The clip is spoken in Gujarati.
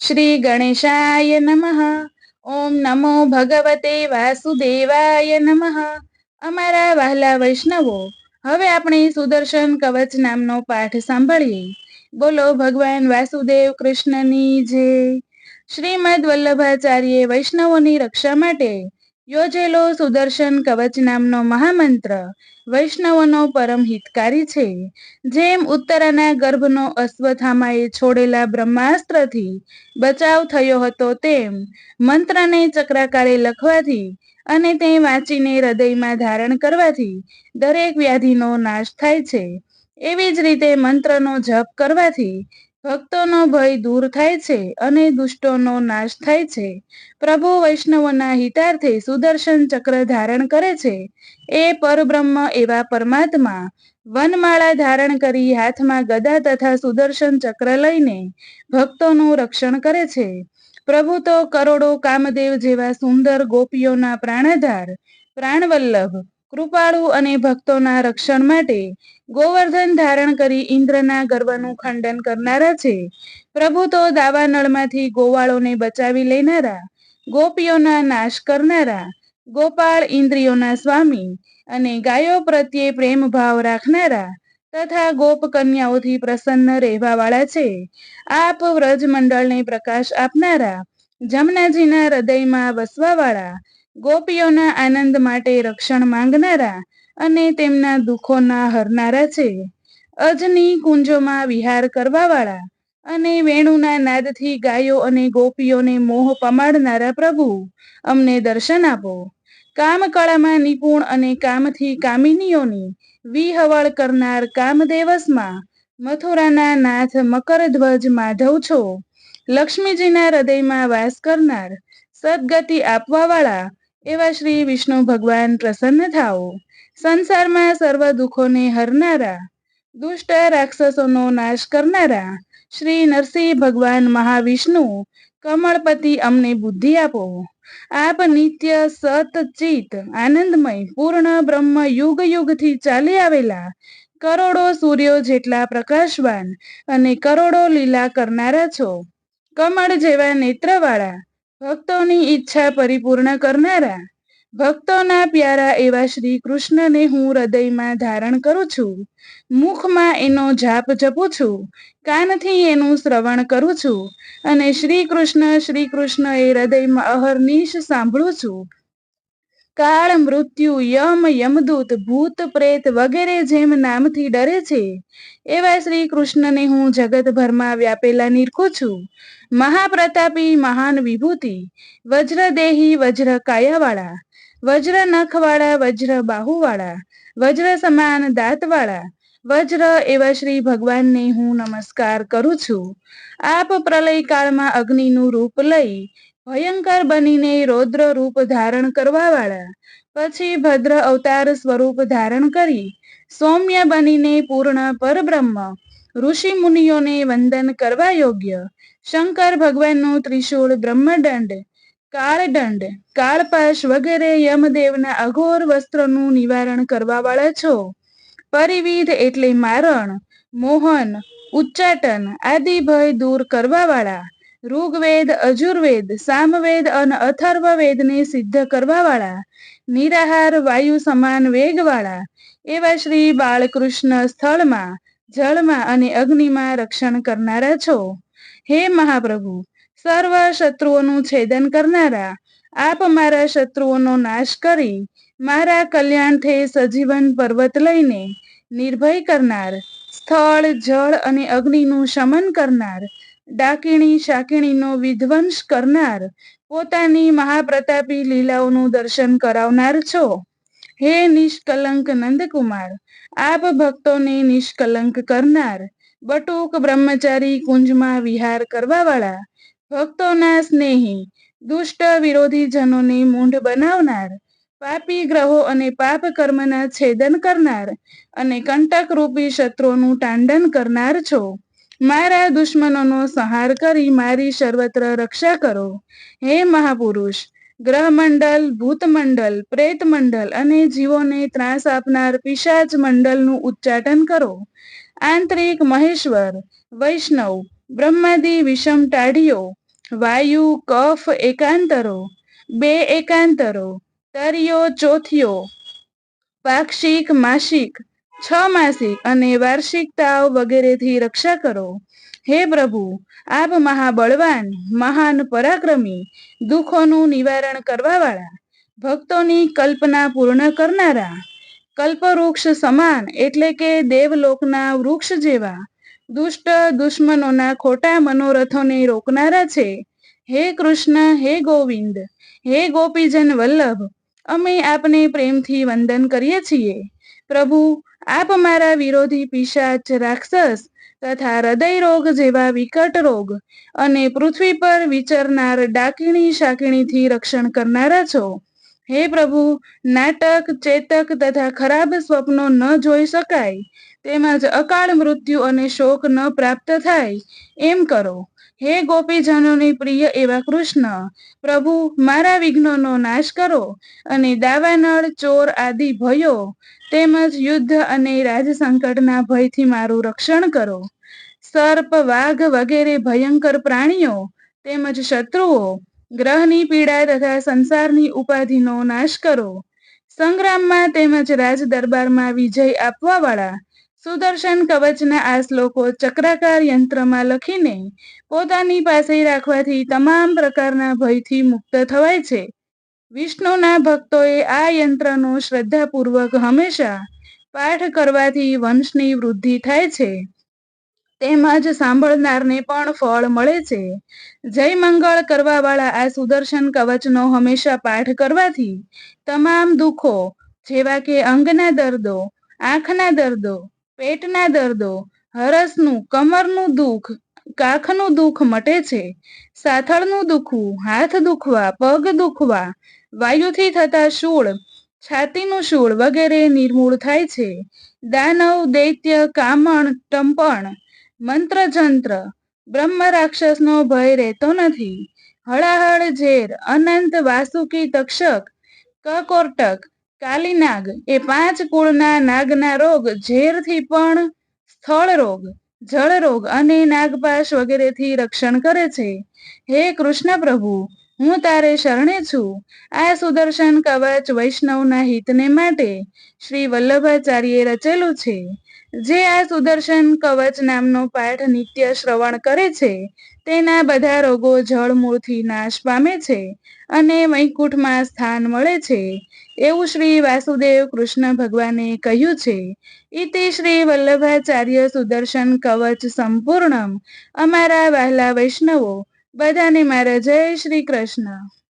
શ્રી ગણેશાય નમઃ ઓમ નમો ભગવતે વાસુદેવાય નમઃ અમારા વહાલા વૈષ્ણવો હવે આપણે સુદર્શન કવચ નામનો પાઠ સાંભળીએ. બોલો ભગવાન વાસુદેવ કૃષ્ણની જે શ્રીમદ વલ્લભાચાર્ય વૈષ્ણવોની રક્ષા માટે યોજેલો સુદર્શન કવચ નામનો મહામંત્ર વૈષ્ણવોનો પરમ હિતકારી છે. જેમ ઉત્તરાના ગર્ભનો અશ્વથામાએ છોડેલા બ્રહ્માસ્ત્રથી બચાવ થયો હતો, તેમ મંત્રને ચક્રાકારે લખવાથી અને તે વાંચીને હૃદયમાં ધારણ કરવાથી દરેક વ્યાધિનો નાશ થાય છે. એવી જ રીતે મંત્રનો જપ કરવાથી ભક્તોનો ભય દૂર થાય છે અને દુષ્ટોનો નાશ થાય છે. પ્રભુ વૈષ્ણવોના હિતાર્થે સુદર્શન ચક્ર ધારણ કરે છે. એ પરબ્રહ્મ એવા પરમાત્મા વનમાળા ધારણ કરી હાથમાં ગદા તથા સુદર્શન ચક્ર લઈને ભક્તોનું રક્ષણ કરે છે. પ્રભુ તો કરોડો કામદેવ જેવા સુંદર ગોપીઓના પ્રાણાધાર, પ્રાણવલ્લભ કૃપાળુ અને ભક્તોના રક્ષણ માટે ગોવર્ધન ધારણ કરી ઇન્દ્રના ગર્વનું ખંડન કરનારા છે. પ્રભુ તો દાવાનળમાંથી ગોવાળોને બચાવી લેનારા, ગોપીઓના નાશ કરનારા, ગોપાળ ઇન્દ્રિયોના સ્વામી અને ગાયો પ્રત્યે પ્રેમ ભાવ રાખનારા તથા ગોપ કન્યાઓથી પ્રસન્ન રહેવાવાળા છે. આપ વ્રજ મંડળને પ્રકાશ આપનારા, જમનાજીના હૃદયમાં વસવાવાળા ગોપીઓના આનંદ માટે રક્ષણ માંગનારા અને તેમના દુઃખોના હરનારા છે. અજની કુંજોમાં વિહાર કરવાવાળા અને વેણુના નાદથી ગાયો અને ગોપીઓને મોહ પમાડનારા પ્રભુ, અમને દર્શન આપો. કામકળામાં નિપુણ અને કામથી કામિનીઓની વિહવળ કરનાર કામદેવસમાં મથુરાના નાથ મકરધ્વજ માધવ છો. લક્ષ્મીજીના હૃદયમાં વાસ કરનાર સદગતિ આપવાવાળા એવા શ્રી વિષ્ણુ ભગવાન પ્રસન્ન થાઓ. સંસારમાં સર્વ દુઃખોને હરનારા, દુષ્ટ રાક્ષસોનો નાશ કરનારા, શ્રી નરસિંહ ભગવાન મહાવિષ્ણુ, કમળપતિ અમને બુદ્ધિ આપો. આપ નિત્ય સતચિત આનંદમય, પૂર્ણ બ્રહ્મ યુગ યુગથી ચાલી આવેલા, કરોડો સૂર્યો જેટલા પ્રકાશવાન અને કરોડો લીલા કરનારા છો. કમળ જેવા નેત્રવાળા ભક્તોની ઈચ્છા પરિપૂર્ણ કરનારા, ભક્તોના પ્યારા એવા શ્રી કૃષ્ણને હું હૃદયમાં ધારણ કરું છું. મુખમાં એનો જાપ જપું છું, કાનથી એનું શ્રવણ કરું છું અને શ્રી કૃષ્ણ શ્રી કૃષ્ણ એ હૃદયમાં અહર્નિશ સાંભળું છું. કાળ મૃત્યુ, યમ, યમદૂત, ભૂત, પ્રેત વગેરે જેમ નામથી ડરે છે, એવા શ્રી કૃષ્ણને હું જગતભરમાં વ્યાપેલા નિરખું છું. મહાપ્રતાપી મહાન વિભૂતિ, વજ્રદેહી વજ્ર કાયાવાળા, વજ્ર નખવાળા, વજ્ર બાહુવાળા, વજ્ર સમાન દાંતવાળા, વજ્ર એવા શ્રી ભગવાનને હું નમસ્કાર કરું છું. આપ પ્રલય કાળમાં અગ્નિનું રૂપ લઈ ભયંકર બનીને રૌદ્ર રૂપ ધારણ કરવાવાળા. પછી ભદ્ર અવતાર સ્વરૂપ ધારણ કરી, સૌમ્ય બનીને પૂર્ણ પરબ્રહ્મ, ઋષિ મુનિઓને વંદન કરવા યોગ્ય, શંકર ભગવાનનું ત્રિશૂળ બ્રહ્મદંડ, કાળદંડ, કાળપાશ વગેરે યમદેવના અઘોર વસ્ત્રનું નિવારણ કરવાવાળા છો. પરિવિધ એટલે મારણ, મોહન, ઉચ્ચાટન આદિ ભય દૂર કરવાવાળા ઋગ્વેદ, અજુર્વેદ, સામવેદ અને અથર્વવેદને સિદ્ધ કરવાવાળા, નિરાહાર, વાયુ સમાન વેગવાળા એવા શ્રી બાળકૃષ્ણ સ્થળમાં, જળમાં અને અગ્નિમાં રક્ષણ કરનારા છો. હે મહાપ્રભુ, સર્વ શત્રુઓનું છેદન કરનારા, આપ મારા શત્રુઓનો નાશ કરી, મારા કલ્યાણથી સજીવન પર્વત લઈને નિર્ભય કરનાર, સ્થળ, જળ અને અગ્નિનું શમન કરનાર ડાકીણી શાકીણીનો વિધ્વંસ કરનાર પોતાની મહાપ્રતાપી લીલાઓનું દર્શન કરાવનાર છો. હે નિષ્કલંક નંદકુમાર, આપ ભક્તોને નિષ્કલંક કરનાર, બટુક બ્રહ્મચારી કુંજમાં વિહાર કરવાવાળા, ભક્તોના સ્નેહી, દુષ્ટ વિરોધી જનોને મૂંઢ બનાવનાર, પાપી ગ્રહો અને પાપ કર્મના છેદન કરનાર અને કંટક રૂપી શત્રુઓનું તાંડન કરનાર છો. મારા દુશ્મનોનો સંહાર કરી મારી સર્વત્ર રક્ષા કરો. હે મહાપુરુષ, ગ્રહમંડલ, ભૂતમંડલ, પ્રેતમંડલ અને જીવોને ત્રાસ આપનાર પિશાચ મંડલનું ઉચ્ચાટન કરો. આંતરિક મહેશ્વર, વૈષ્ણવ, બ્રહ્માદિ વિષમ ટાઢીઓ, વાયુ, કફ એકાંતરો, બે એકાંતરો તરિયો ચોથિયો પાક્ષિક, માસિક છ માસિક અને વાર્ષિક તાવ વગેરેથી રક્ષા કરો. હે પ્રભુ, આપ મહાબળવાન, મહાન પરાક્રમી, દુઃખોનું નિવારણ કરવાવાળા, ભક્તોની કલ્પના પૂર્ણ કરનારા, કલ્પવૃક્ષ સમાન એટલે કે દેવલોકના વૃક્ષ જેવા, દુષ્ટ દુશ્મનોના ખોટા મનોરથોને રોકનારા છે. હે કૃષ્ણ, હે ગોવિંદ, હે ગોપીજન વલ્લભ, અમે આપને પ્રેમથી વંદન કરીએ છીએ. પ્રભુ આપ મારા વિરોધી પિશાચ રાક્ષસ તથા હૃદય રોગ જેવા વિકટ રોગ અને પૃથ્વી પર વિચરનાર ડાકીણી શાકીણીથી રક્ષણ કરનારા છો. હે પ્રભુ, નાટક, ચેતક તથા ખરાબ સ્વપ્નો ન જોઈ શકાય. તેમજ અકાળ મૃત્યુ અને શોક ન પ્રાપ્ત થાય. એમ કરો. હે ગોપીજનોની પ્રિય એવા કૃષ્ણ, પ્રભુ મારા વિઘ્નોનો નાશ કરો અને દાવાનળ ચોર આદિ ભયો, તેમજ યુદ્ધ અને રાજસંકટના ભયથી મારું રક્ષણ કરો. સર્પ, વાઘ વગેરે ભયંકર પ્રાણીઓ તેમજ શત્રુઓ ગ્રહની પીડા તથા સંસારની ઉપાધિનો નાશ કરો. સંગ્રામમાં તેમજ રાજ દરબારમાં વિજય આપવાવાળા સુદર્શન કવચના આ શ્લોકો ચક્રાકાર યંત્રમાં લખીને પોતાની પાસે રાખવાથી તમામ પ્રકારના ભયથી મુક્ત થવાય છે. વિષ્ણુના ભક્તોએ આ યંત્રનો શ્રદ્ધાપૂર્વક હંમેશા પાઠ કરવાથી વંશની વૃદ્ધિ થાય છે. તેમજ સાંભળનારને પણ ફળ મળે છે. જય મંગળ કરવાવાળા આ સુદર્શન કવચનો હંમેશા પાઠ કરવાથી તમામ દુઃખો જેવા કે અંગના દર્દો, આંખના દર્દો પેટના દર્દો, હરસનું, કમરનું દુઃખ, કાખનું દુઃખ મટે છે. સાથળનું દુખવું, હાથ દુખવા, પગ દુખવા, વાયુથી થતા શૂળ, છાતીનું શૂળ વગેરે નિર્મૂળ થાય છે. દાનવ, દૈત્ય, કામણ, ટંપણ મંત્ર જંત્ર બ્રહ્મ રાક્ષસનો ભય રહેતો નથી. હળાહળ, ઝેર, અનંત વાસુકી તક્ષક, કકોરટક કાલીનાગ એ પાંચ કુળના નાગના રોગ, ઝેરથી પણ સ્થળ રોગ, જળ રોગ અને નાગપાશ વગેરેથી રક્ષણ કરે છે. હે કૃષ્ણ પ્રભુ, હું તારે શરણે છું. આ સુદર્શન કવચ વૈષ્ણવના હિતને માટે શ્રી વલ્લભાચાર્યે રચેલું છે. જે આ સુદર્શન કવચ નામનો પાઠ નિત્ય શ્રવણ કરે છે તેના બધા રોગો જળમૂળથી નાશ પામે છે અને વૈકુંઠમાં સ્થાન મળે છે. એવું શ્રી વાસુદેવ કૃષ્ણ ભગવાને કહ્યું છે. ઇતિ શ્રી વલ્લભાચાર્ય સુદર્શન કવચ સંપૂર્ણમ. અમારા વહેલા વૈષ્ણવો, બધાને મારા જય શ્રી કૃષ્ણ.